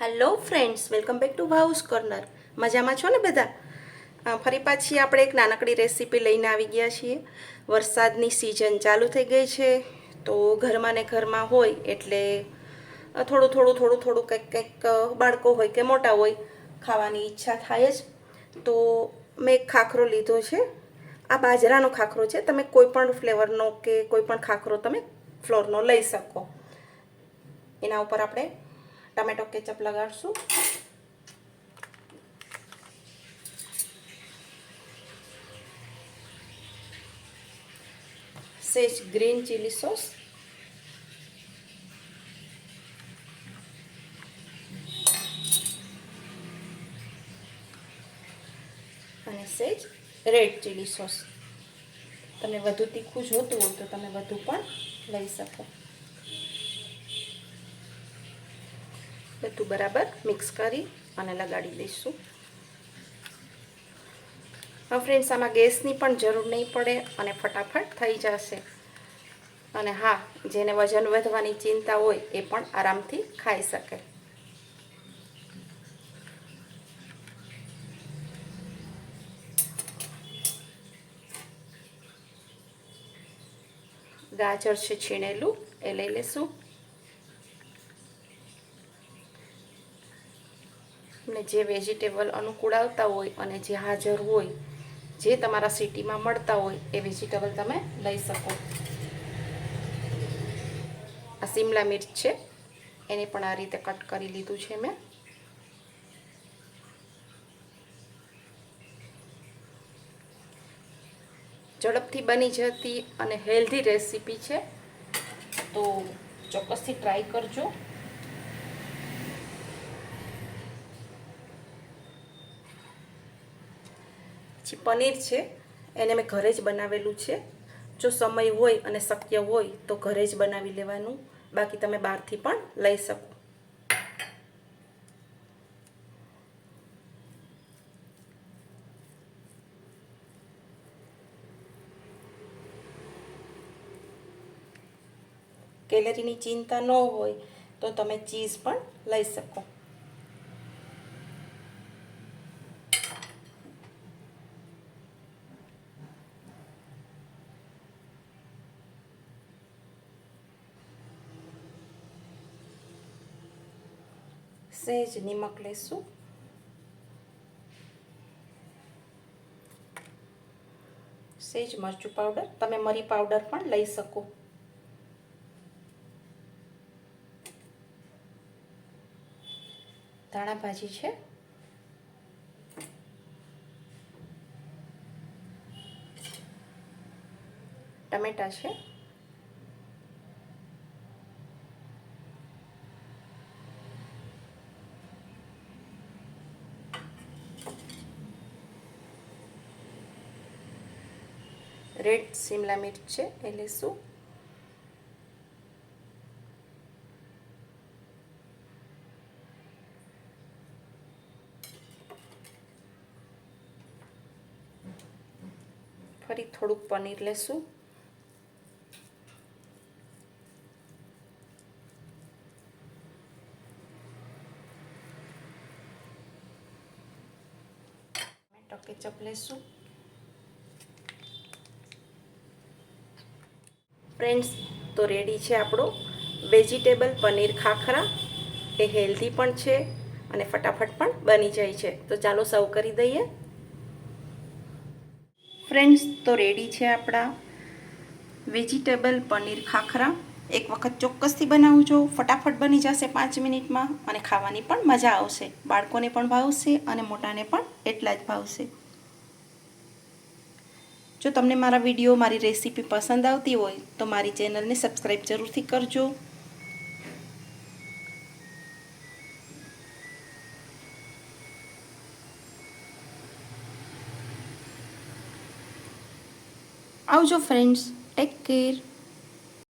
Hello friends welcome back to Bhau's corner મજામાં છો ને બધા? ફરી પાછી આપણે એક નાનકડી રેસીપી લઈને આવી ગયા છીએ. વરસાદની સિઝન ચાલુ થઈ ગઈ છે, તો ઘરમાં ને ઘરમાં હોય એટલે થોડું થોડું થોડું થોડું કંઈક કંઈક બાળકો હોય કે મોટા હોય, ખાવાની ઈચ્છા થાય જ. તો મેં એક ખાખરો લીધો છે. આ બાજરાનો ખાખરો છે. તમે કોઈ પણ ફ્લેવરનો કે કોઈ પણ ખાખરો તમે ફ્લોરનો લઈ શકો. એના ઉપર આપણે ટમેટો કેચઅપ લગાડશું. સેજ ગ્રીન ચીલી સોસ. અને સેજ રેડ ચીલી સોસ. તમને વધુ તીખું જોતું હોય તો તમે વધુ પણ લઈ શકો. બધું બરાબર મિક્સ કરી અને લગાડી દઈશું. ફ્રેન્ડ્સ આમાં ગેસની પણ જરૂર નહીં પડે અને ફટાફટ થઈ જશે. અને હા, જેને વજન વધવાની ચિંતા હોય એ પણ આરામથી ખાઈ શકે. ગાજર છે છીણેલું, એ લઈ લેશું. ને જે વેજીટેબલ અનુકૂળ આવતા હોય અને જે હાજર હોય, જે તમારા સિટીમાં મળતા હોય, એ વેજીટેબલ તમે લઈ શકો. આ સિમલા મિર્ચ છે. એને પણ આ રીતે કટ કરી લીધું છે મેં. ઝડપથી બની જતી અને હેલ્ધી રેસીપી છે. તો ચોક્કસથી ટ્રાય કરજો પછી પનીર છે, એને મેં ઘરે જ બનાવેલું છે. જો સમય હોય અને શક્ય હોય તો ઘરે જ બનાવી લેવાનું. બાકી તમે બહારથી પણ લઈ શકો. કેલરીની ચિંતા ન હોય તો તમે ચીઝ પણ લઈ શકો. સહેજ નિમક લેશું સહેજ મરચું પાવડર તમે મરી પાવડર પણ લઈ શકો ધાણા ભાજી છે ટમેટા છે રેડ શિમલા મિર્ચ છે એ લેશું. ફરી થોડુંક પનીર લેશું. ટમેટો કેચઅપ લેશું. ફ્રેન્ડ્સ, તો રેડી છે આપણો. વેજીટેબલ પનીર ખાખરા, એ હેલ્ધી પણ છે અને ફટાફટ પણ બની જાય છે. તો ચાલો સર્વ કરી દઈએ. ફ્રેન્ડ્સ, તો રેડી છે આપણા. વેજીટેબલ પનીર ખાખરા. એક વખત ચોક્કસથી બનાવજો. ફટાફટ બની જશે પાંચ મિનિટમાં અને ખાવાની પણ મજા આવશે. બાળકોને પણ ભાવશે અને મોટાને પણ એટલા જ ભાવશે. જો તમને મારા વીડિયો, મારી રેસીપી પસંદ આવતી હોય, તો મારી ચેનલને સબસ્ક્રાઈબ જરૂરથી કરજો. આવજો ફ્રેન્ડ્સ ટેક કેર